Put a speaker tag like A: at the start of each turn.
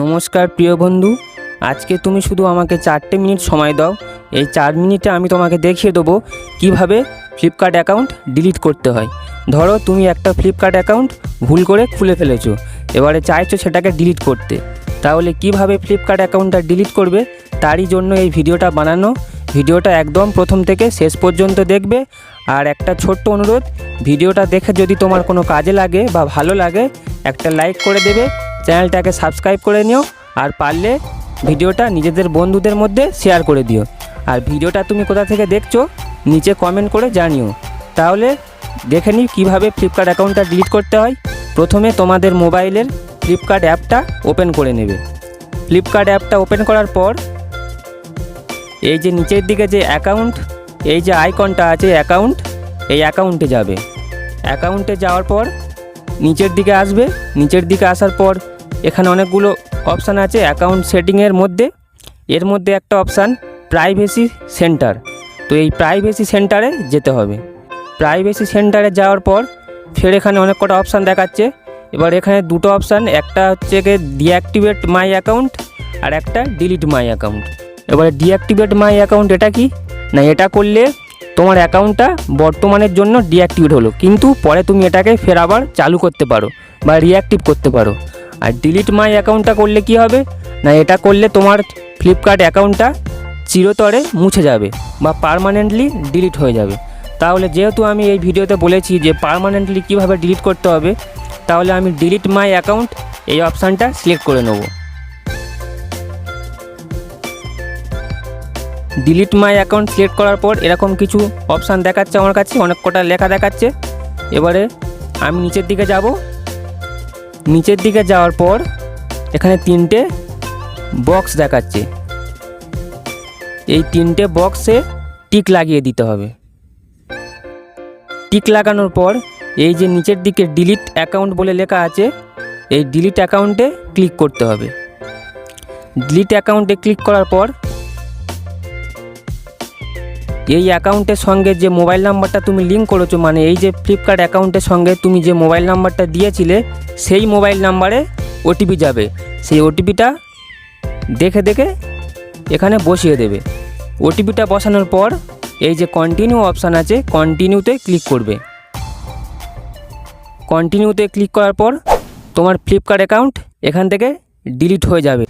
A: নমস্কার প্রিয় বন্ধু, আজকে তুমি শুধু আমাকে চারটে মিনিট সময় দাও। এই চার মিনিটে আমি তোমাকে দেখিয়ে দেবো কীভাবে ফ্লিপকার্ট অ্যাকাউন্ট ডিলিট করতে হয়। ধরো তুমি একটা ফ্লিপকার্ট অ্যাকাউন্ট ভুল করে খুলে ফেলেছো, এবারে চাইছো সেটাকে ডিলিট করতে। তাহলে কীভাবে ফ্লিপকার্ট অ্যাকাউন্টটা ডিলিট করবে, তারই জন্য এই ভিডিওটা বানানো। ভিডিওটা একদম প্রথম থেকে শেষ পর্যন্ত দেখবে। আর একটা ছোট্ট অনুরোধ, ভিডিওটা দেখে যদি তোমার কোনো কাজে লাগে বা ভালো লাগে, একটা লাইক করে দেবে। চ্যানেলটাকে সাবস্ক্রাইব করে নিও আর পারলে ভিডিওটা নিজেদের বন্ধুদের মধ্যে শেয়ার করে দিও। আর ভিডিওটা তুমি কোথা থেকে দেখছ, নিচে কমেন্ট করে জানিও। তাহলে দেখে নিই কীভাবে ফ্লিপকার্ট অ্যাকাউন্টটা ডিলিট করতে হয়। প্রথমে তোমাদের মোবাইলের ফ্লিপকার্ট অ্যাপটা ওপেন করে নেবে। ফ্লিপকার্ট অ্যাপটা ওপেন করার পর এই যে নিচের দিকে যে অ্যাকাউন্ট এই যে আইকনটা আছে অ্যাকাউন্ট এই অ্যাকাউন্টে যাবে। অ্যাকাউন্টে যাওয়ার পর নিচের দিকে আসবে। নিচের দিকে আসার পর এখানে অনেকগুলো অপশান আছে অ্যাকাউন্ট সেটিংয়ের মধ্যে। এর মধ্যে একটা অপশান প্রাইভেসি সেন্টার তো এই প্রাইভেসি সেন্টারে যেতে হবে। প্রাইভেসি সেন্টারে যাওয়ার পর ফের এখানে অনেক কটা অপশান দেখাচ্ছে। এবার এখানে দুটো অপশান একটা হচ্ছে গিয়ে ডিঅ্যাক্টিভেট মাই অ্যাকাউন্ট আর একটা ডিলিট মাই অ্যাকাউন্ট এবারে ডিঅ্যাক্টিভেট মাই অ্যাকাউন্ট এটা কি? না, এটা করলে তোমার অ্যাকাউন্টটা বর্তমানের জন্য ডিঅ্যাক্টিভেট হলো। কিন্তু পরে তুমি এটাকে ফের আবার চালু করতে পারো বা রিঅ্যাক্টিভ করতে পারো। আর ডিলিট মাই অ্যাকাউন্টটা করলে কি হবে? না, এটা করলে তোমার ফ্লিপকার্ট অ্যাকাউন্টটা চিরতরে মুছে যাবে বা পারমানেন্টলি ডিলিট হয়ে যাবে। তাহলে যেহেতু আমি এই ভিডিওতে বলেছি যে পারমানেন্টলি কীভাবে ডিলিট করতে হবে, তাহলে আমি ডিলিট মাই অ্যাকাউন্ট এই অপশানটা সিলেক্ট করে নেব। ডিলিট মাই অ্যাকাউন্ট সিলেক্ট করার পর এরকম কিছু অপশান দেখাচ্ছে আমার কাছে, অনেক কটা লেখা দেখাচ্ছে। এবারে আমি নিচের দিকে যাব। নিচের দিকে যাওয়ার পর এখানে তিনটে বক্স দেখাচ্ছে। এই তিনটে বক্সে টিক লাগিয়ে দিতে হবে। টিক লাগানোর পর এই যে নিচের দিকে ডিলিট অ্যাকাউন্ট বলে লেখা আছে, এই ডিলিট অ্যাকাউন্টে ক্লিক করতে হবে। ডিলিট অ্যাকাউন্টে ক্লিক করার পর এই অ্যাকাউন্টের সঙ্গে যে মোবাইল নাম্বারটা তুমি লিঙ্ক করেছ মানে এই যে ফ্লিপকার্ট অ্যাকাউন্টের সঙ্গে তুমি যে মোবাইল নাম্বারটা দিয়েছিলে, সেই মোবাইল নাম্বারে ওটিপি যাবে। সেই ওটিপিটা দেখে দেখে এখানে বসিয়ে দেবে। ওটিপিটা বসানোর পর এই যে কন্টিনিউ অপশান আছে কন্টিনিউতে ক্লিক করবে। কন্টিনিউতে ক্লিক করার পর তোমার ফ্লিপকার্ট অ্যাকাউন্ট এখান থেকে ডিলিট হয়ে যাবে।